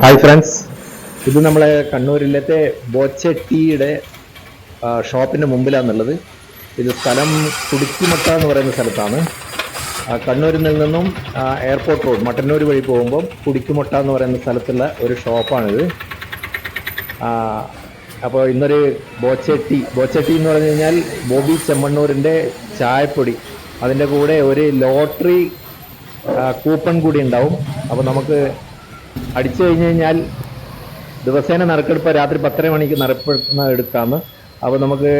Hi friends ഇത് നമ്മളെ കണ്ണൂരിലത്തെ ബോച്ചെ ടീയുടെ ആ, ഷോപ്പിന്റെ മുമ്പിലാണുള്ളത്. ഇത് സ്ഥലം കുടുക്കിമട്ട എന്ന് പറയുന്ന സ്ഥലത്താണ്. കണ്ണൂരിൽ നിന്നും എയർപോർട്ട് റോഡ് മട്ടന്നൂർ വഴി പോകുമ്പോൾ കുടിക്കുമുട്ട എന്ന് പറയുന്ന സ്ഥലത്തുള്ള ഒരു ഷോപ്പാണിത്. അപ്പോൾ ഇന്നൊരു ബോച്ചെട്ടി ബോച്ചെട്ടി എന്ന് പറഞ്ഞു കഴിഞ്ഞാൽ ബോബി ചെമ്മണ്ണൂരിന്റെ ചായപ്പൊടി. അതിന്റെ കൂടെ ഒരു ലോട്ടറി കൂപ്പൺ കൂടി ഉണ്ടാവും. അപ്പോൾ നമുക്ക് അടിച്ചു കഴിഞ്ഞ് കഴിഞ്ഞാൽ ദിവസേന നറുക്കെടുപ്പ് രാത്രി പത്തര മണിക്ക് നറുപ്പെടുന്ന എടുക്കാമെന്ന് അപ്പോൾ നമുക്ക്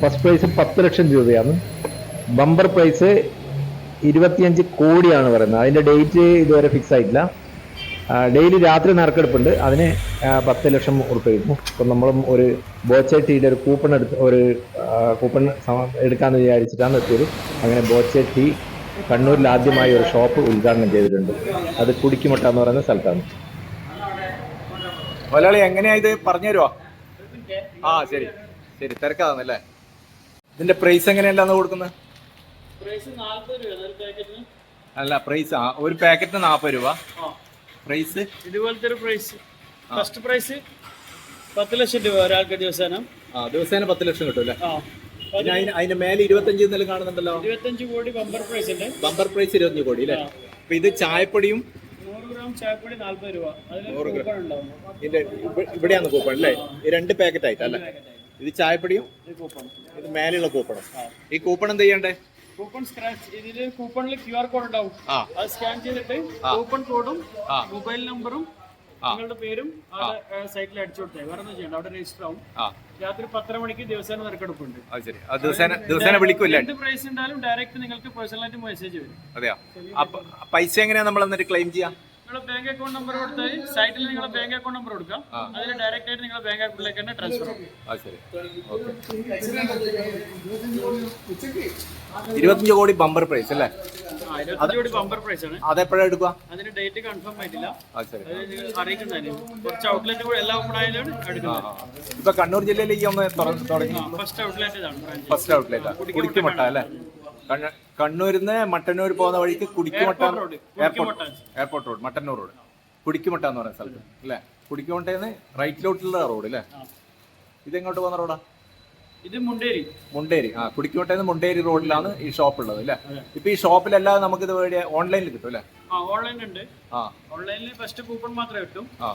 ഫസ്റ്റ് പ്രൈസ് പത്ത് ലക്ഷം രൂപയാണ്. ബമ്പർ പ്രൈസ് ഇരുപത്തിയഞ്ച് കോടിയാണ് പറയുന്നത്. അതിന്റെ ഡേറ്റ് ഇതുവരെ ഫിക്സ് ആയിട്ടില്ല. ഡെയിലി രാത്രി നറുക്കെടുപ്പുണ്ട്. അതിന് പത്ത് ലക്ഷം ഉറുപ്പ് കിട്ടും അപ്പം നമ്മളും ഒരു ബോച്ചെട്ടിയുടെ ഒരു കൂപ്പൺ എടുത്ത് ഒരു കൂപ്പൺ എടുക്കാമെന്ന് വിചാരിച്ചിട്ടാണ് എത്തിയത്. അങ്ങനെ ബോച്ചെട്ടി കണ്ണൂരിൽ ആദ്യമായി ഒരു ഷോപ്പ് ഉദ്ഘാടനം ചെയ്തിട്ടുണ്ട്. അത് കുടിക്കുമട്ട എന്ന് പറയുന്ന സ്ഥലത്താണ്. മലയാളി എങ്ങനെയാ ഇത് പറഞ്ഞു തരുമോ ആ ശരി. ശരി തിരക്കാന്നല്ലേ ഇതിന്റെ പ്രൈസ് എങ്ങനെയല്ലാന്ന് കൊടുക്കുന്നത്? പ്രൈസ് നാല്പത് രൂപ ഒരു പാക്കറ്റിന് അല്ല പ്രൈസ് ആ ഒരു പാക്കറ്റിന് നാൽപ്പത് രൂപ. പ്രൈസ് ഇതുപോലത്തെ ഒരു പ്രൈസ് ഫസ്റ്റ് പ്രൈസ് പത്ത് ലക്ഷം രൂപ ഒരാൾക്ക് ദിവസേന. ആ ദിവസേന പത്ത് ലക്ഷം കിട്ടും അല്ലേ? ആ. പിന്നെ അതിന് അതിന്റെ മേലെ ഇരുപത്തഞ്ച് എന്തെങ്കിലും കാണുന്നുണ്ടല്ലോ. ഇരുപത്തഞ്ച് കോടി ബമ്പർ പ്രൈസ് ഉണ്ട് ബമ്പർ പ്രൈസ് ഇരുപത്തഞ്ച് കോടി അല്ലേ? അപ്പൊ ഇത് ചായപ്പൊടിയും നൂറ് ഗ്രാം ചായപ്പൊടി നാല്പത് രൂപ. ഇതിന്റെ ഇവിടെയാണ് കൂപ്പൺ അല്ലേ? രണ്ട് പാക്കറ്റ് ആയിട്ട് അല്ലേ? ഇത് ചായപ്പൊടിയും ഇത് മേലെയുള്ള കൂപ്പണും ഈ കൂപ്പൺ എന്ത് ചെയ്യണ്ടേ? കൂപ്പൺ സ്ക്രാച്ച് ഇതിൽ കൂപ്പണിൽ ക്യു ആർ കോഡ് ഉണ്ടാവും. അത് സ്കാൻ ചെയ്തിട്ട് കൂപ്പൺ കോഡും മൊബൈൽ നമ്പറും നിങ്ങളുടെ പേരും സൈറ്റിൽ അടിച്ചു കൊടുത്തേ. വേറെ ഒന്നും ചെയ്യണ്ട. അവിടെ രജിസ്റ്റർ ആവും. രാത്രി പത്തര മണിക്ക് ദിവസേന നറുക്കെടുപ്പുണ്ട്. എന്ത് പ്രൈസ് ഉണ്ടായാലും ഡയറക്റ്റ് നിങ്ങൾക്ക് പേഴ്സണലായിട്ട് മെസ്സേജ് വരും. അതെയാ? പൈസ എങ്ങനെയാ നമ്മൾ എന്നിട്ട് ക്ലെയിം ചെയ്യാം? നിങ്ങളുടെ ബാങ്ക് അക്കൗണ്ട് നമ്പർ കൊടുത്താൽ സൈറ്റിൽ നിങ്ങളുടെ ബാങ്ക് അക്കൗണ്ട് നമ്പർ കൊടുക്കാം അതിൽ ഡയറക്റ്റ് ആയിട്ട് നിങ്ങളുടെ ബാങ്ക് അക്കൗണ്ടിലേക്ക് തന്നെ ട്രാൻസ്ഫർ ഇരുപത്തിയഞ്ച് കോടി ബമ്പർ പ്രൈസ് അല്ലേ? ആ, ഇരുപത്തഞ്ച് കോടി ബമ്പർ പ്രൈസ് ആണ്. അതെപ്പോഴാ എടുക്കുക? അതിന് ഡേറ്റ് കൺഫേം ആയിട്ടില്ല. നിങ്ങൾ കുറച്ച് ഔട്ട്ലെറ്റ് കൂടെ എല്ലാം ഓപ്പൺ ആയാലും ഇപ്പൊ കണ്ണൂർ ജില്ലയിൽ ഈ ഒന്ന് തുടങ്ങി. First outlet. First outlet Kudikkumatta അല്ലേ? കണ്ണൂരിൽ നിന്ന് മട്ടന്നൂർ പോകുന്ന വഴിക്ക് Kudikkumatta airport airport road Mattannur road Kudikkumatta എന്ന് പറയുന്ന സ്ഥലത്ത് അല്ലേ? കുടിക്കുമട്ടന്ന് റൈറ്റിലോട്ടുള്ള റോഡ് അല്ലേ? ഇത് എങ്ങോട്ട് പോകുന്ന റോഡാ ഇത് മുണ്ടേരി. മുണ്ടേരി. ആ കുടിക്കോട്ടെ മുണ്ടേരി റോഡിലാണ് ഈ ഷോപ്പ് ഉള്ളത് അല്ലേ? ഇപ്പൊ ഈ ഷോപ്പിലല്ലാതെ നമുക്ക് ഇത് ഓൺലൈനിൽ കിട്ടും അല്ലേ? ഓൺലൈൻ ഉണ്ട്. ആ. ഓൺലൈനിൽ ഫസ്റ്റ് കൂപ്പൺ മാത്രമേ കിട്ടും. ആ.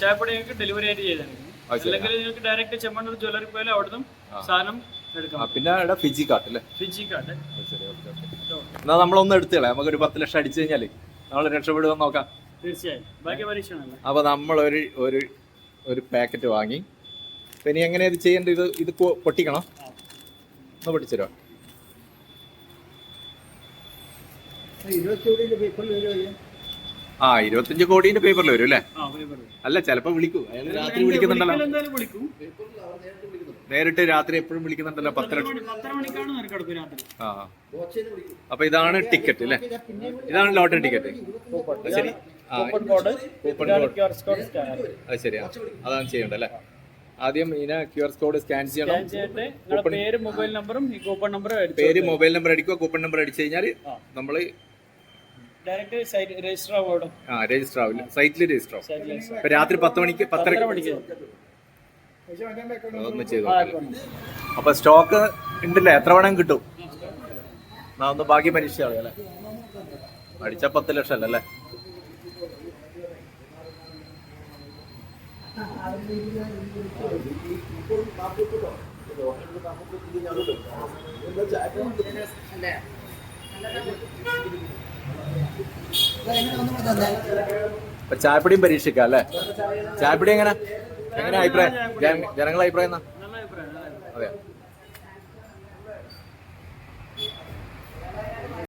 ചായപ്പൊടി നിങ്ങൾക്ക് ഡെലിവറി ആയിട്ട് ചെയ്താൽ അല്ലെങ്കിൽ നിങ്ങൾക്ക് ഡയറക്റ്റ് ചെമ്മണ്ണൂർ ജ്വല്ലറി പോയാലും അവിടുന്ന് സാധനം പിന്നെ ഇവിടെ ഫിജി കാർഡ് അല്ലേ? ഫിജി കാർഡ് ശരി ഓക്കെ ഓക്കെ. എന്നാ നമ്മളൊന്ന് എടുത്തുകളെ നമുക്കൊരു പത്ത് ലക്ഷം അടിച്ചു കഴിഞ്ഞാൽ നമ്മൾ രക്ഷപ്പെടുമെന്ന് നോക്കാം. തീർച്ചയായും. അപ്പൊ നമ്മൾ ഒരു ഒരു ഒരു പാക്കറ്റ് വാങ്ങി. അപ്പൊ ഇനി എങ്ങനെ ഇത് ചെയ്യേണ്ടത്? ഇത് ഇത് പൊട്ടിക്കണോ? ഒന്ന് പൊട്ടിച്ചരോ ആ ഇരുപത്തിയഞ്ച് കോടീന്റെ പേപ്പറിൽ വരും അല്ലേ. അല്ല ചിലപ്പോ വിളിക്കൂ. അയാൾ രാത്രി വിളിക്കുന്നുണ്ടല്ലോ. നേരിട്ട് രാത്രി എപ്പോഴും വിളിക്കുന്നുണ്ടല്ലോ പത്ത് ലക്ഷം മണി- പത്തര മണിക്കാണ് നറുക്കെടുപ്പ് രാത്രി. ആ. അപ്പൊ ഇതാണ് ടിക്കറ്റ് അല്ലേ? ഇതാണ് ലോട്ടറി ടിക്കറ്റ്. ശരി. കൂപ്പൺ കോഡ് അത് ശരിയാ അതാണ് ചെയ്യണ്ട അല്ലേ? ആദ്യം ഇതിനെ ക്യു ആർ കോഡ് സ്കാൻ ചെയ്യണം. നിങ്ങളുടെ പേര് മൊബൈൽ നമ്പറും ഈ കൂപ്പൺ നമ്പറും പേര് മൊബൈൽ നമ്പർ അടിക്കുക കൂപ്പൺ നമ്പർ അടിച്ചു കഴിഞ്ഞാൽ നമ്മൾ ഡയറക്റ്റ് സൈറ്റ് രജിസ്റ്റർ ആവും ആ രജിസ്റ്റർ ആവില്ല. സൈറ്റിൽ രജിസ്റ്റർ ആവും. രാത്രി പത്ത് മണിക്ക് പത്തര മണിക്ക്. അപ്പൊ സ്റ്റോക്ക് ഉണ്ടല്ലേ? എത്ര വേണം കിട്ടും? നാ ഒന്ന് ബാക്കി പരീക്ഷ അല്ലേ? അടിച്ച പത്ത് ലക്ഷം അല്ലേ അല്ലേ? ഇപ്പൊ ചായപ്പൊടിയും പരീക്ഷിക്കാം അല്ലേ? ചായപ്പൊടി എങ്ങനെ? എങ്ങനെ അഭിപ്രായം? ജനങ്ങളുടെ അഭിപ്രായം അതെ